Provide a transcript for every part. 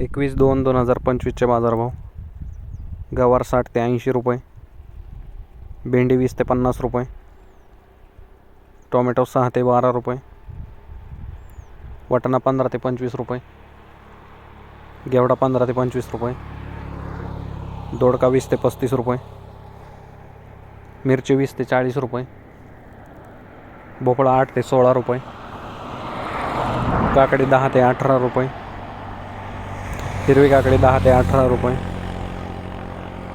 एकवीस दोन दोन हजार पंचवीसचे बाजारभाव. गवार साठ ते ऐंशी रुपये. भेंडी वीस ते पन्नास रुपये. टोमॅटो सहा ते बारा रुपये. वाटाणा पंधरा ते पंचवीस रुपये. गेवडा पंधरा ते पंचवीस रुपये. दोडका वीस ते पस्तीस रुपये. मिरची वीस ते चाळीस रुपये. भोपळा आठ ते सोळा रुपये. काकडी दहा ते अठरा रुपये. हिरवी काकडी दहा ते अठरा रुपये.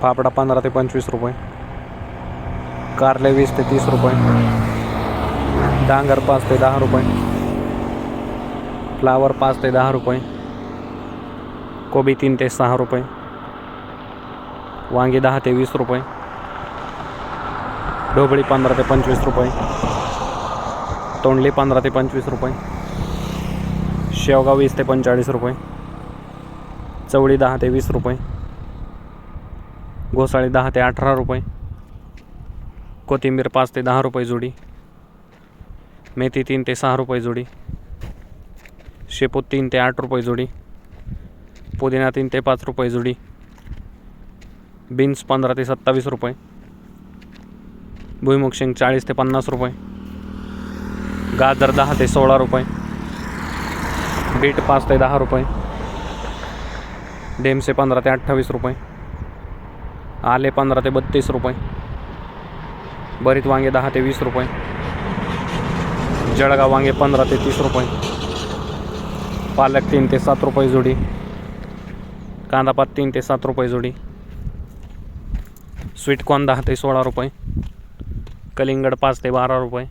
फाफडा पंधरा ते पंचवीस रुपये. कारले वीस ते तीस रुपये. डांगर पाच ते दहा रुपये. फ्लावर पाच ते दहा रुपये. कोबी तीन ते सहा रुपये. वांगी दहा ते वीस रुपये. ढोबळी पंधरा ते पंचवीस रुपये. तोंडली पंधरा ते पंचवीस रुपये. शेवगा वीस ते पंचेचाळीस रुपये. चवळी दहा ते वीस रुपये. घोसाळी दहा ते अठरा रुपये. कोथिंबीर पाच ते दहा रुपये जोडी. मेथी तीन ते सहा रुपये जोडी. शेपू तीन ते आठ रुपये जोडी. पुदिना तीन ते पाच रुपये जोडी. बीन्स पंधरा ते सत्तावीस रुपये. भुईमुग शेंग चाळीस ते पन्नास रुपये. गाजर दहा ते सोळा रुपये. बीट पाच ते दहा रुपये. डेमसे पंधरा ते अठ्ठावीस रुपये. आले पंधरा ते बत्तीस रुपये. बरीत वांगे दहा ते वीस रुपये. जळगाव वांगे पंधरा ते तीस रुपये. पालक तीन ते सात रुपये जोडी. कांदापात तीन ते सात रुपये जोडी. स्वीटकॉर्न दहा ते सोळा रुपये. कलिंगड पाच ते बारा रुपये.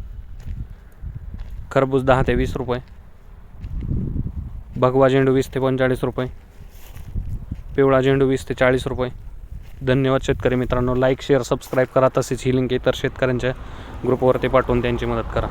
खरबूज दहा ते वीस रुपये. भगवा झेंडू वीस ते पंचेचाळीस रुपये. पिवळा झेंडू वीस ते चाळीस रुपये. धन्यवाद शेतकरी मित्रांनो. लाईक शेअर सबस्क्राईब करा. तसेच ही लिंक इतर शेतकऱ्यांच्या ग्रुपवरती पाठवून त्यांची मदत करा.